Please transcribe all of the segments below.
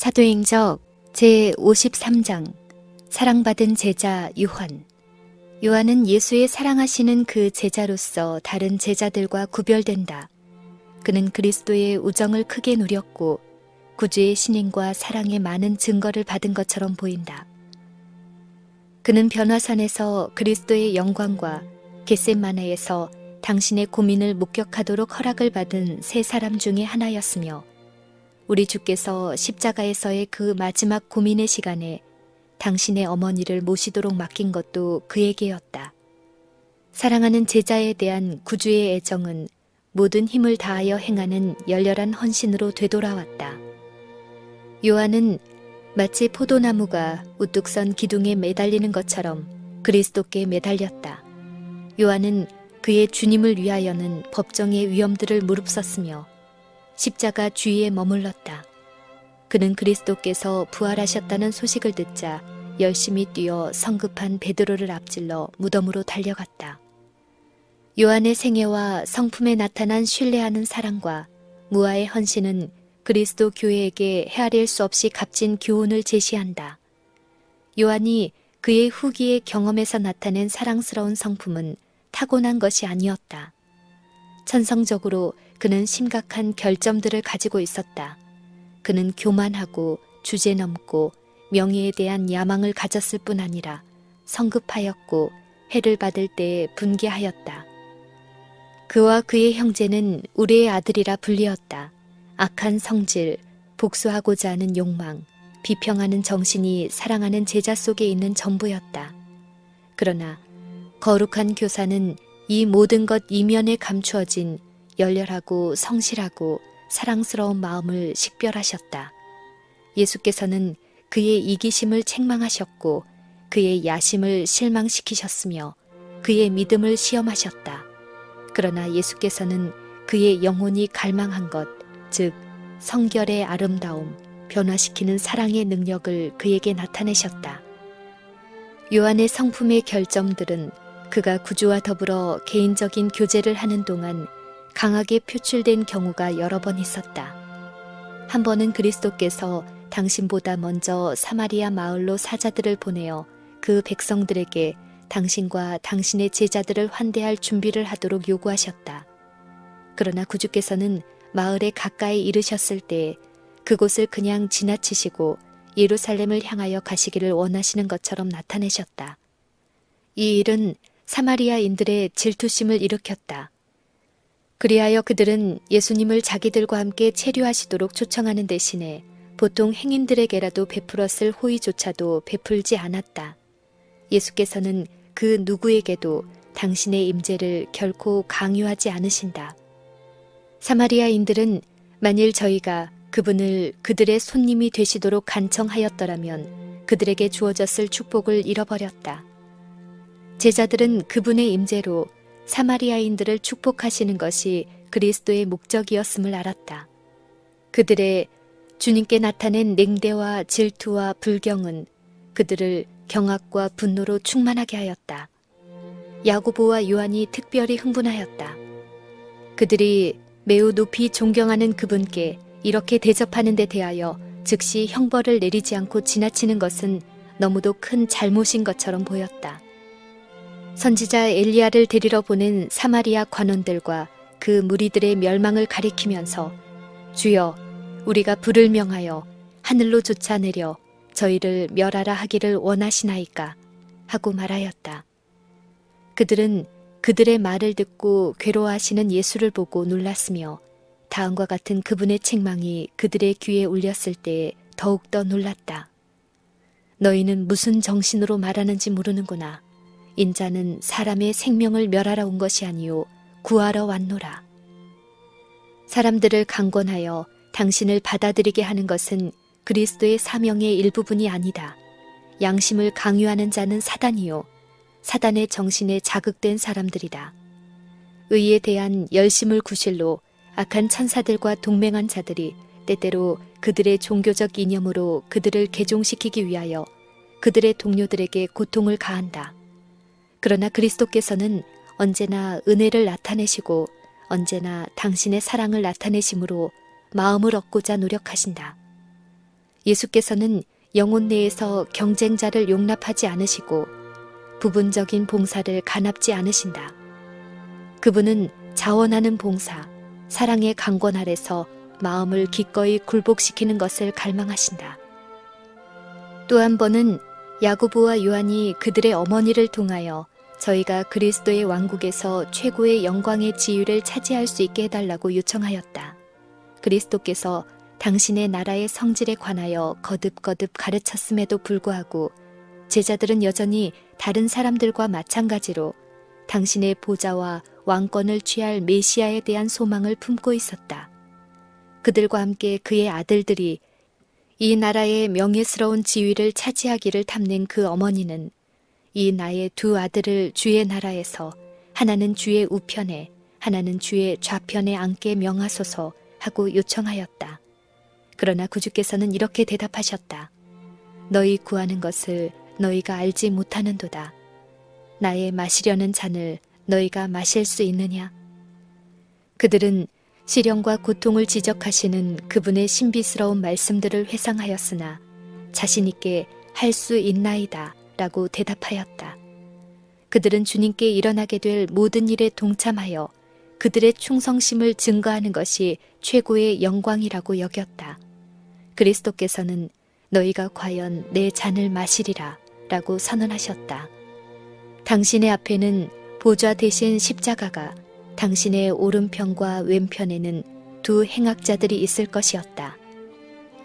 사도행적 제 53장 사랑받은 제자 요한 요한은 예수의 사랑하시는 그 제자로서 다른 제자들과 구별된다. 그는 그리스도의 우정을 크게 누렸고 구주의 신임과 사랑의 많은 증거를 받은 것처럼 보인다. 그는 변화산에서 그리스도의 영광과 겟셋마네에서 당신의 고민을 목격하도록 허락을 받은 세 사람 중의 하나였으며 우리 주께서 십자가에서의 그 마지막 고민의 시간에 당신의 어머니를 모시도록 맡긴 것도 그에게였다. 사랑하는 제자에 대한 구주의 애정은 모든 힘을 다하여 행하는 열렬한 헌신으로 되돌아왔다. 요한은 마치 포도나무가 우뚝 선 기둥에 매달리는 것처럼 그리스도께 매달렸다. 요한은 그의 주님을 위하여는 법정의 위험들을 무릅썼으며 십자가 주위에 머물렀다. 그는 그리스도께서 부활하셨다는 소식을 듣자 열심히 뛰어 성급한 베드로를 앞질러 무덤으로 달려갔다. 요한의 생애와 성품에 나타난 신뢰하는 사랑과 무아의 헌신은 그리스도 교회에게 헤아릴 수 없이 값진 교훈을 제시한다. 요한이 그의 후기의 경험에서 나타낸 사랑스러운 성품은 타고난 것이 아니었다. 천성적으로 그는 심각한 결점들을 가지고 있었다. 그는 교만하고 주제넘고 명예에 대한 야망을 가졌을 뿐 아니라 성급하였고 해를 받을 때에 분개하였다. 그와 그의 형제는 우리의 아들이라 불리었다. 악한 성질, 복수하고자 하는 욕망, 비평하는 정신이 사랑하는 제자 속에 있는 전부였다. 그러나 거룩한 교사는 이 모든 것 이면에 감추어진 열렬하고 성실하고 사랑스러운 마음을 식별하셨다. 예수께서는 그의 이기심을 책망하셨고 그의 야심을 실망시키셨으며 그의 믿음을 시험하셨다. 그러나 예수께서는 그의 영혼이 갈망한 것, 즉 성결의 아름다움, 변화시키는 사랑의 능력을 그에게 나타내셨다. 요한의 성품의 결점들은 그가 구주와 더불어 개인적인 교제를 하는 동안 강하게 표출된 경우가 여러 번 있었다. 한 번은 그리스도께서 당신보다 먼저 사마리아 마을로 사자들을 보내어 그 백성들에게 당신과 당신의 제자들을 환대할 준비를 하도록 요구하셨다. 그러나 구주께서는 마을에 가까이 이르셨을 때 그곳을 그냥 지나치시고 예루살렘을 향하여 가시기를 원하시는 것처럼 나타내셨다. 이 일은 사마리아인들의 질투심을 일으켰다. 그리하여 그들은 예수님을 자기들과 함께 체류하시도록 초청하는 대신에 보통 행인들에게라도 베풀었을 호의조차도 베풀지 않았다. 예수께서는 그 누구에게도 당신의 임재를 결코 강요하지 않으신다. 사마리아인들은 만일 저희가 그분을 그들의 손님이 되시도록 간청하였더라면 그들에게 주어졌을 축복을 잃어버렸다. 제자들은 그분의 임재로 사마리아인들을 축복하시는 것이 그리스도의 목적이었음을 알았다. 그들의 주님께 나타낸 냉대와 질투와 불경은 그들을 경악과 분노로 충만하게 하였다. 야고보와 요한이 특별히 흥분하였다. 그들이 매우 높이 존경하는 그분께 이렇게 대접하는 데 대하여 즉시 형벌을 내리지 않고 지나치는 것은 너무도 큰 잘못인 것처럼 보였다. 선지자 엘리야를 데리러 보낸 사마리아 관원들과 그 무리들의 멸망을 가리키면서 주여 우리가 불을 명하여 하늘로 쫓아 내려 저희를 멸하라 하기를 원하시나이까 하고 말하였다. 그들은 그들의 말을 듣고 괴로워하시는 예수를 보고 놀랐으며 다음과 같은 그분의 책망이 그들의 귀에 울렸을 때 더욱더 놀랐다. 너희는 무슨 정신으로 말하는지 모르는구나. 인자는 사람의 생명을 멸하러 온 것이 아니요 구하러 왔노라. 사람들을 강권하여 당신을 받아들이게 하는 것은 그리스도의 사명의 일부분이 아니다. 양심을 강요하는 자는 사단이요 사단의 정신에 자극된 사람들이다. 의에 대한 열심을 구실로 악한 천사들과 동맹한 자들이 때때로 그들의 종교적 이념으로 그들을 개종시키기 위하여 그들의 동료들에게 고통을 가한다. 그러나 그리스도께서는 언제나 은혜를 나타내시고 언제나 당신의 사랑을 나타내심으로 마음을 얻고자 노력하신다. 예수께서는 영혼 내에서 경쟁자를 용납하지 않으시고 부분적인 봉사를 가납지 않으신다. 그분은 자원하는 봉사, 사랑의 강권 아래서 마음을 기꺼이 굴복시키는 것을 갈망하신다. 또 한 번은 야고보와 요한이 그들의 어머니를 통하여 저희가 그리스도의 왕국에서 최고의 영광의 지위를 차지할 수 있게 해달라고 요청하였다. 그리스도께서 당신의 나라의 성질에 관하여 거듭거듭 가르쳤음에도 불구하고 제자들은 여전히 다른 사람들과 마찬가지로 당신의 보좌와 왕권을 취할 메시아에 대한 소망을 품고 있었다. 그들과 함께 그의 아들들이 이 나라의 명예스러운 지위를 차지하기를 탐낸 그 어머니는 이 나의 두 아들을 주의 나라에서 하나는 주의 우편에 하나는 주의 좌편에 앉게 명하소서 하고 요청하였다. 그러나 구주께서는 이렇게 대답하셨다. 너희 구하는 것을 너희가 알지 못하는도다. 나의 마시려는 잔을 너희가 마실 수 있느냐? 그들은 시련과 고통을 지적하시는 그분의 신비스러운 말씀들을 회상하였으나 자신있게 할 수 있나이다 라고 대답하였다. 그들은 주님께 일어나게 될 모든 일에 동참하여 그들의 충성심을 증거하는 것이 최고의 영광이라고 여겼다. 그리스도께서는 너희가 과연 내 잔을 마시리라 라고 선언하셨다. 당신의 앞에는 보좌 대신 십자가가 당신의 오른편과 왼편에는 두 행악자들이 있을 것이었다.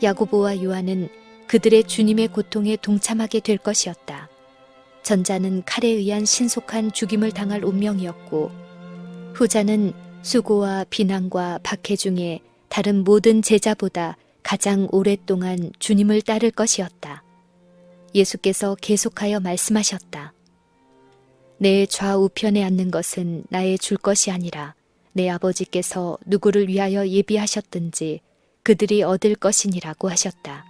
야고보와 요한은 그들의 주님의 고통에 동참하게 될 것이었다. 전자는 칼에 의한 신속한 죽임을 당할 운명이었고 후자는 수고와 비난과 박해 중에 다른 모든 제자보다 가장 오랫동안 주님을 따를 것이었다. 예수께서 계속하여 말씀하셨다. 내 좌우편에 앉는 것은 나의 줄 것이 아니라 내 아버지께서 누구를 위하여 예비하셨든지 그들이 얻을 것이니라고 하셨다.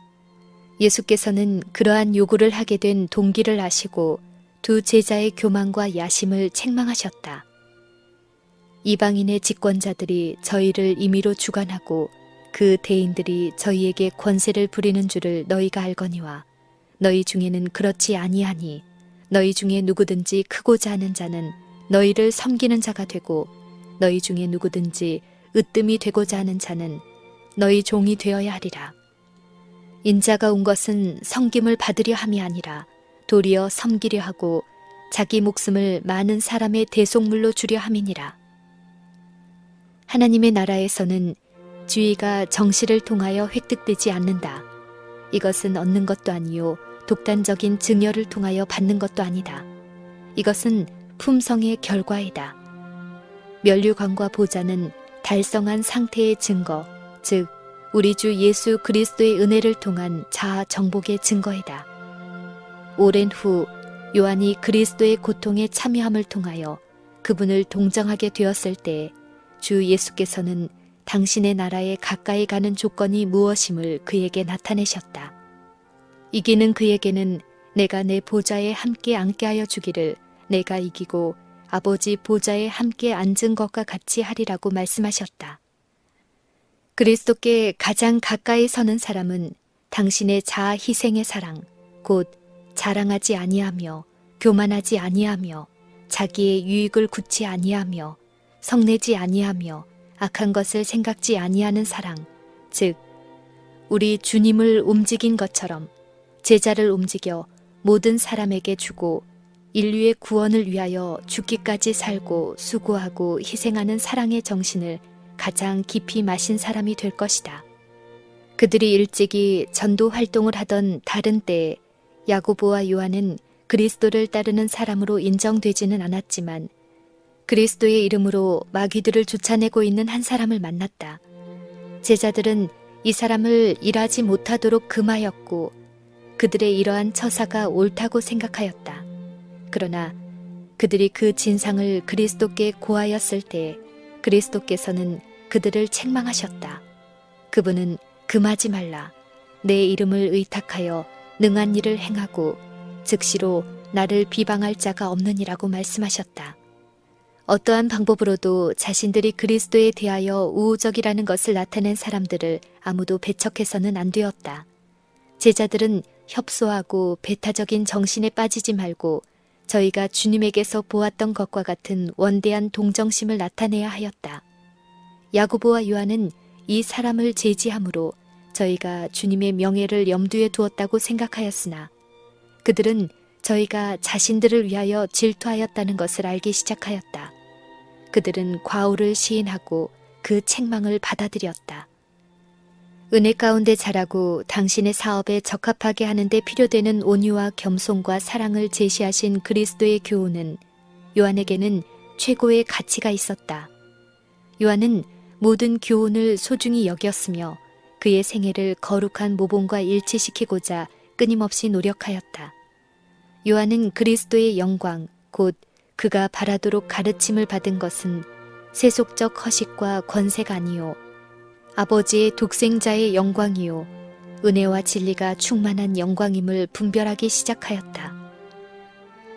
예수께서는 그러한 요구를 하게 된 동기를 아시고 두 제자의 교만과 야심을 책망하셨다. 이방인의 집권자들이 저희를 임의로 주관하고 그 대인들이 저희에게 권세를 부리는 줄을 너희가 알거니와 너희 중에는 그렇지 아니하니 너희 중에 누구든지 크고자 하는 자는 너희를 섬기는 자가 되고 너희 중에 누구든지 으뜸이 되고자 하는 자는 너희 종이 되어야 하리라. 인자가 온 것은 섬김을 받으려 함이 아니라 도리어 섬기려 하고 자기 목숨을 많은 사람의 대속물로 주려 함이니라. 하나님의 나라에서는 주의가 정시를 통하여 획득되지 않는다. 이것은 얻는 것도 아니요 독단적인 증여를 통하여 받는 것도 아니다. 이것은 품성의 결과이다. 면류관과 보좌는 달성한 상태의 증거, 즉 우리 주 예수 그리스도의 은혜를 통한 자아 정복의 증거이다. 오랜 후 요한이 그리스도의 고통에 참여함을 통하여 그분을 동정하게 되었을 때 주 예수께서는 당신의 나라에 가까이 가는 조건이 무엇임을 그에게 나타내셨다. 이기는 그에게는 내가 내 보좌에 함께 앉게 하여 주기를 내가 이기고 아버지 보좌에 함께 앉은 것과 같이 하리라고 말씀하셨다. 그리스도께 가장 가까이 서는 사람은 당신의 자아 희생의 사랑, 곧 자랑하지 아니하며 교만하지 아니하며 자기의 유익을 굳지 아니하며 성내지 아니하며 악한 것을 생각지 아니하는 사랑, 즉 우리 주님을 움직인 것처럼 제자를 움직여 모든 사람에게 주고 인류의 구원을 위하여 죽기까지 살고 수고하고 희생하는 사랑의 정신을 가장 깊이 마신 사람이 될 것이다. 그들이 일찍이 전도 활동을 하던 다른 때에 야고보와 요한은 그리스도를 따르는 사람으로 인정되지는 않았지만 그리스도의 이름으로 마귀들을 쫓아내고 있는 한 사람을 만났다. 제자들은 이 사람을 일하지 못하도록 금하였고 그들의 이러한 처사가 옳다고 생각하였다. 그러나 그들이 그 진상을 그리스도께 고하였을 때 그리스도께서는 그들을 책망하셨다. 그분은 금하지 말라. 내 이름을 의탁하여 능한 일을 행하고 즉시로 나를 비방할 자가 없느니라고 말씀하셨다. 어떠한 방법으로도 자신들이 그리스도에 대하여 우호적이라는 것을 나타낸 사람들을 아무도 배척해서는 안 되었다. 제자들은 협소하고 배타적인 정신에 빠지지 말고 저희가 주님에게서 보았던 것과 같은 원대한 동정심을 나타내야 하였다. 야고보와 요한은 이 사람을 제지함으로 저희가 주님의 명예를 염두에 두었다고 생각하였으나 그들은 저희가 자신들을 위하여 질투하였다는 것을 알기 시작하였다. 그들은 과오를 시인하고 그 책망을 받아들였다. 은혜 가운데 자라고 당신의 사업에 적합하게 하는데 필요되는 온유와 겸손과 사랑을 제시하신 그리스도의 교훈은 요한에게는 최고의 가치가 있었다. 요한은 모든 교훈을 소중히 여겼으며 그의 생애를 거룩한 모범과 일치시키고자 끊임없이 노력하였다. 요한은 그리스도의 영광, 곧 그가 바라도록 가르침을 받은 것은 세속적 허식과 권세가 아니요 아버지의 독생자의 영광이요 은혜와 진리가 충만한 영광임을 분별하기 시작하였다.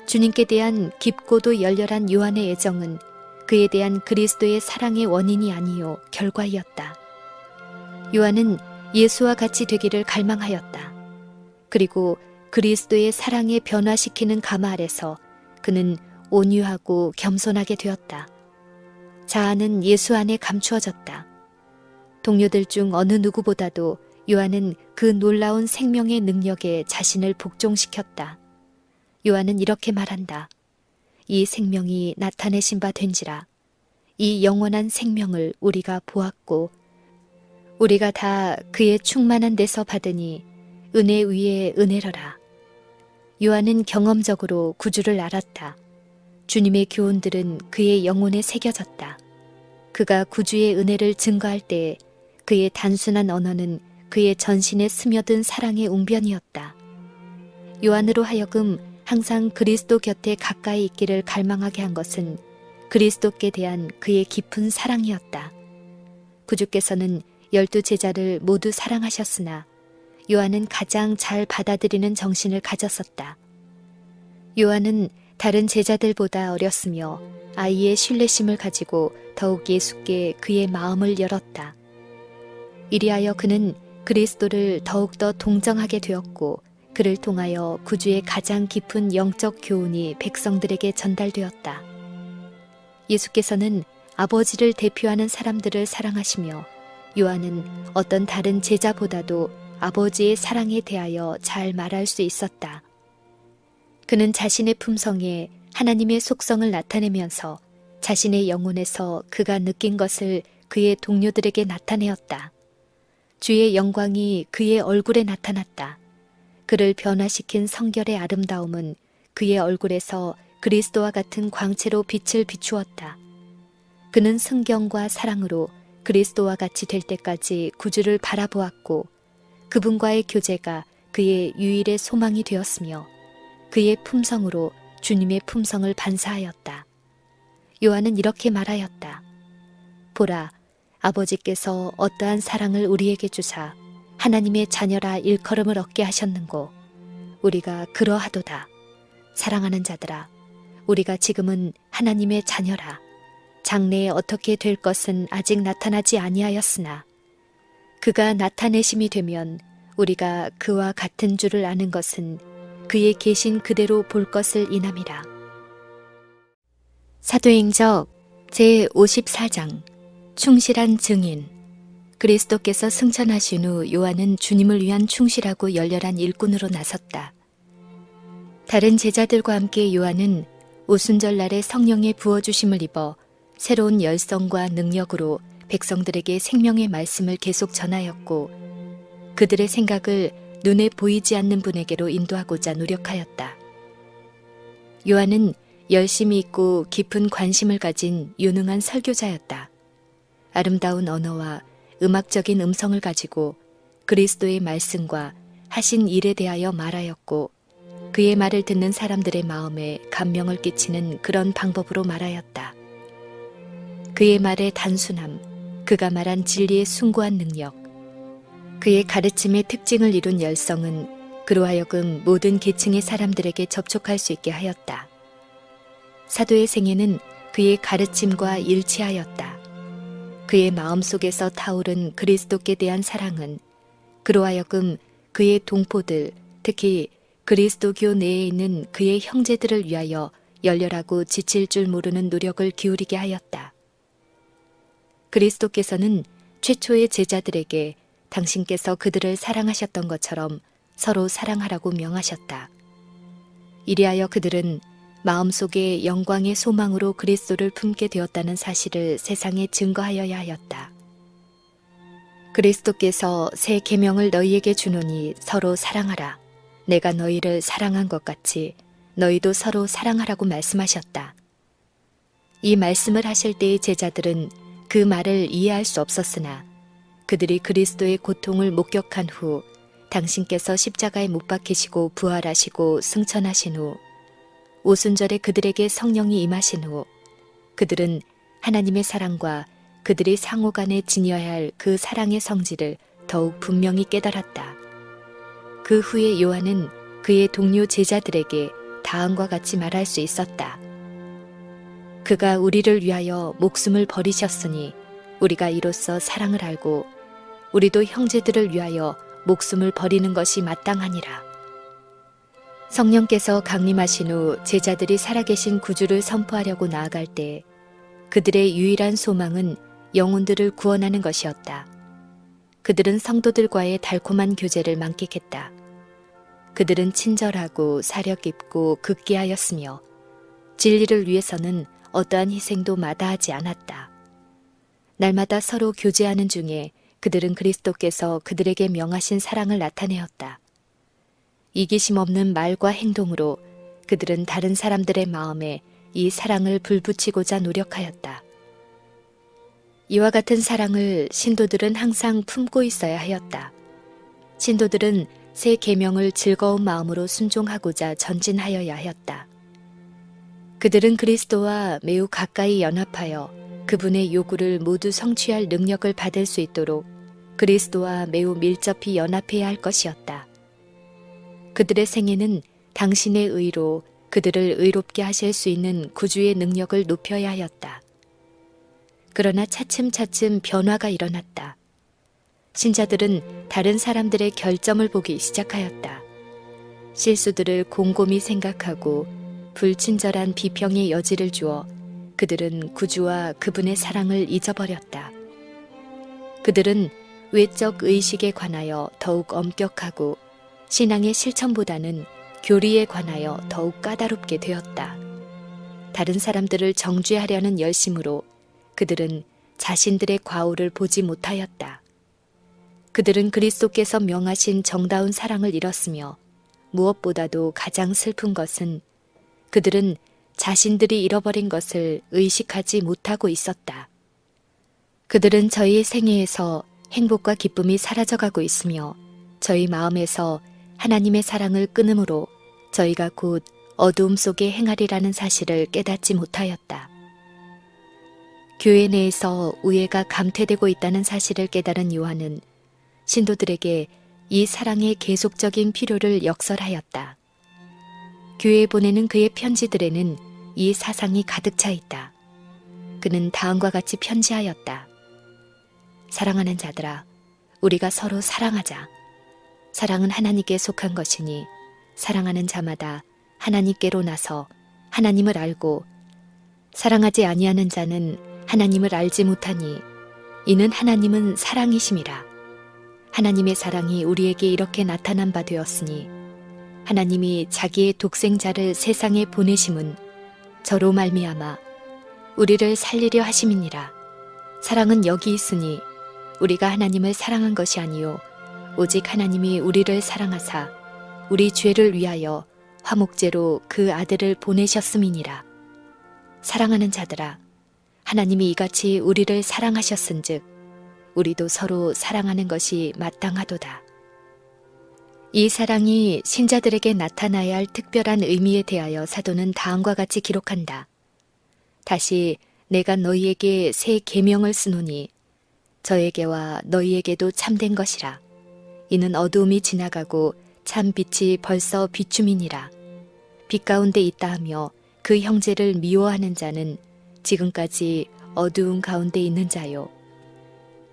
주님께 대한 깊고도 열렬한 요한의 애정은 그에 대한 그리스도의 사랑의 원인이 아니요 결과이었다. 요한은 예수와 같이 되기를 갈망하였다. 그리고 그리스도의 사랑에 변화시키는 가마 아래서 그는 온유하고 겸손하게 되었다. 자아는 예수 안에 감추어졌다. 동료들 중 어느 누구보다도 요한은 그 놀라운 생명의 능력에 자신을 복종시켰다. 요한은 이렇게 말한다. 이 생명이 나타내신 바 된지라. 이 영원한 생명을 우리가 보았고, 우리가 다 그의 충만한 데서 받으니 은혜 위에 은혜러라. 요한은 경험적으로 구주를 알았다. 주님의 교훈들은 그의 영혼에 새겨졌다. 그가 구주의 은혜를 증거할 때 그의 단순한 언어는 그의 전신에 스며든 사랑의 웅변이었다. 요한으로 하여금 항상 그리스도 곁에 가까이 있기를 갈망하게 한 것은 그리스도께 대한 그의 깊은 사랑이었다. 구주께서는 열두 제자를 모두 사랑하셨으나 요한은 가장 잘 받아들이는 정신을 가졌었다. 요한은 다른 제자들보다 어렸으며 아이의 신뢰심을 가지고 더욱 예수께 그의 마음을 열었다. 이리하여 그는 그리스도를 더욱더 동정하게 되었고 그를 통하여 구주의 가장 깊은 영적 교훈이 백성들에게 전달되었다. 예수께서는 아버지를 대표하는 사람들을 사랑하시며 요한은 어떤 다른 제자보다도 아버지의 사랑에 대하여 잘 말할 수 있었다. 그는 자신의 품성에 하나님의 속성을 나타내면서 자신의 영혼에서 그가 느낀 것을 그의 동료들에게 나타내었다. 주의 영광이 그의 얼굴에 나타났다. 그를 변화시킨 성결의 아름다움은 그의 얼굴에서 그리스도와 같은 광채로 빛을 비추었다. 그는 성경과 사랑으로 그리스도와 같이 될 때까지 구주를 바라보았고 그분과의 교제가 그의 유일의 소망이 되었으며 그의 품성으로 주님의 품성을 반사하였다. 요한은 이렇게 말하였다. 보라, 아버지께서 어떠한 사랑을 우리에게 주사 하나님의 자녀라 일컬음을 얻게 하셨는고 우리가 그러하도다. 사랑하는 자들아, 우리가 지금은 하나님의 자녀라. 장래에 어떻게 될 것은 아직 나타나지 아니하였으나 그가 나타내심이 되면 우리가 그와 같은 줄을 아는 것은 그의 계신 그대로 볼 것을 인함이라. 사도행적 제 54장 충실한 증인 그리스도께서 승천하신 후 요한은 주님을 위한 충실하고 열렬한 일꾼으로 나섰다. 다른 제자들과 함께 요한은 오순절날에 성령의 부어주심을 입어 새로운 열성과 능력으로 백성들에게 생명의 말씀을 계속 전하였고 그들의 생각을 눈에 보이지 않는 분에게로 인도하고자 노력하였다. 요한은 열심히 있고 깊은 관심을 가진 유능한 설교자였다. 아름다운 언어와 음악적인 음성을 가지고 그리스도의 말씀과 하신 일에 대하여 말하였고 그의 말을 듣는 사람들의 마음에 감명을 끼치는 그런 방법으로 말하였다. 그의 말의 단순함, 그가 말한 진리의 숭고한 능력, 그의 가르침의 특징을 이룬 열성은 그로 하여금 모든 계층의 사람들에게 접촉할 수 있게 하였다. 사도의 생애는 그의 가르침과 일치하였다. 그의 마음 속에서 타오른 그리스도께 대한 사랑은 그로 하여금 그의 동포들, 특히 그리스도교 내에 있는 그의 형제들을 위하여 열렬하고 지칠 줄 모르는 노력을 기울이게 하였다. 그리스도께서는 최초의 제자들에게 당신께서 그들을 사랑하셨던 것처럼 서로 사랑하라고 명하셨다. 이리하여 그들은 마음속에 영광의 소망으로 그리스도를 품게 되었다는 사실을 세상에 증거하여야 하였다. 그리스도께서 새 계명을 너희에게 주노니 서로 사랑하라. 내가 너희를 사랑한 것 같이 너희도 서로 사랑하라고 말씀하셨다. 이 말씀을 하실 때의 제자들은 그 말을 이해할 수 없었으나 그들이 그리스도의 고통을 목격한 후 당신께서 십자가에 못 박히시고 부활하시고 승천하신 후 오순절에 그들에게 성령이 임하신 후 그들은 하나님의 사랑과 그들이 상호 간에 지녀야 할 그 사랑의 성질을 더욱 분명히 깨달았다. 그 후에 요한은 그의 동료 제자들에게 다음과 같이 말할 수 있었다. 그가 우리를 위하여 목숨을 버리셨으니 우리가 이로써 사랑을 알고 우리도 형제들을 위하여 목숨을 버리는 것이 마땅하니라. 성령께서 강림하신 후 제자들이 살아계신 구주를 선포하려고 나아갈 때 그들의 유일한 소망은 영혼들을 구원하는 것이었다. 그들은 성도들과의 달콤한 교제를 만끽했다. 그들은 친절하고 사려 깊고 극기하였으며 진리를 위해서는 어떠한 희생도 마다하지 않았다. 날마다 서로 교제하는 중에 그들은 그리스도께서 그들에게 명하신 사랑을 나타내었다. 이기심 없는 말과 행동으로 그들은 다른 사람들의 마음에 이 사랑을 불붙이고자 노력하였다. 이와 같은 사랑을 신도들은 항상 품고 있어야 하였다. 신도들은 새 계명을 즐거운 마음으로 순종하고자 전진하여야 하였다. 그들은 그리스도와 매우 가까이 연합하여 그분의 요구를 모두 성취할 능력을 받을 수 있도록 그리스도와 매우 밀접히 연합해야 할 것이었다. 그들의 생애는 당신의 의로 그들을 의롭게 하실 수 있는 구주의 능력을 높여야 하였다. 그러나 차츰차츰 변화가 일어났다. 신자들은 다른 사람들의 결점을 보기 시작하였다. 실수들을 곰곰이 생각하고 불친절한 비평의 여지를 주어 그들은 구주와 그분의 사랑을 잊어버렸다. 그들은 외적 의식에 관하여 더욱 엄격하고 신앙의 실천보다는 교리에 관하여 더욱 까다롭게 되었다. 다른 사람들을 정죄하려는 열심으로 그들은 자신들의 과오를 보지 못하였다. 그들은 그리스도께서 명하신 정다운 사랑을 잃었으며 무엇보다도 가장 슬픈 것은 그들은 자신들이 잃어버린 것을 의식하지 못하고 있었다. 그들은 저희의 생애에서 행복과 기쁨이 사라져가고 있으며 저희 마음에서 하나님의 사랑을 끊음으로 저희가 곧 어두움 속에 행하리라는 사실을 깨닫지 못하였다. 교회 내에서 우애가 감퇴되고 있다는 사실을 깨달은 요한은 신도들에게 이 사랑의 계속적인 필요를 역설하였다. 교회에 보내는 그의 편지들에는 이 사상이 가득 차 있다. 그는 다음과 같이 편지하였다. 사랑하는 자들아, 우리가 서로 사랑하자. 사랑은 하나님께 속한 것이니 사랑하는 자마다 하나님께로 나서 하나님을 알고 사랑하지 아니하는 자는 하나님을 알지 못하니 이는 하나님은 사랑이심이라. 하나님의 사랑이 우리에게 이렇게 나타난 바 되었으니 하나님이 자기의 독생자를 세상에 보내심은 저로 말미암아 우리를 살리려 하심이니라. 사랑은 여기 있으니 우리가 하나님을 사랑한 것이 아니요 오직 하나님이 우리를 사랑하사 우리 죄를 위하여 화목제로 그 아들을 보내셨음이니라. 사랑하는 자들아 하나님이 이같이 우리를 사랑하셨은즉 우리도 서로 사랑하는 것이 마땅하도다. 이 사랑이 신자들에게 나타나야 할 특별한 의미에 대하여 사도는 다음과 같이 기록한다. 다시 내가 너희에게 새 계명을 쓰노니 저에게와 너희에게도 참된 것이라. 이는 어두움이 지나가고 참 빛이 벌써 비춤이니라. 빛 가운데 있다 하며 그 형제를 미워하는 자는 지금까지 어두운 가운데 있는 자요.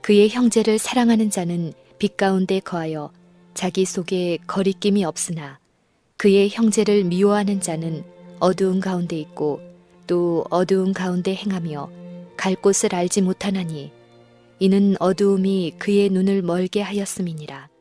그의 형제를 사랑하는 자는 빛 가운데 거하여 자기 속에 거리낌이 없으나 그의 형제를 미워하는 자는 어두운 가운데 있고 또 어두운 가운데 행하며 갈 곳을 알지 못하나니 이는 어두움이 그의 눈을 멀게 하였음이니라.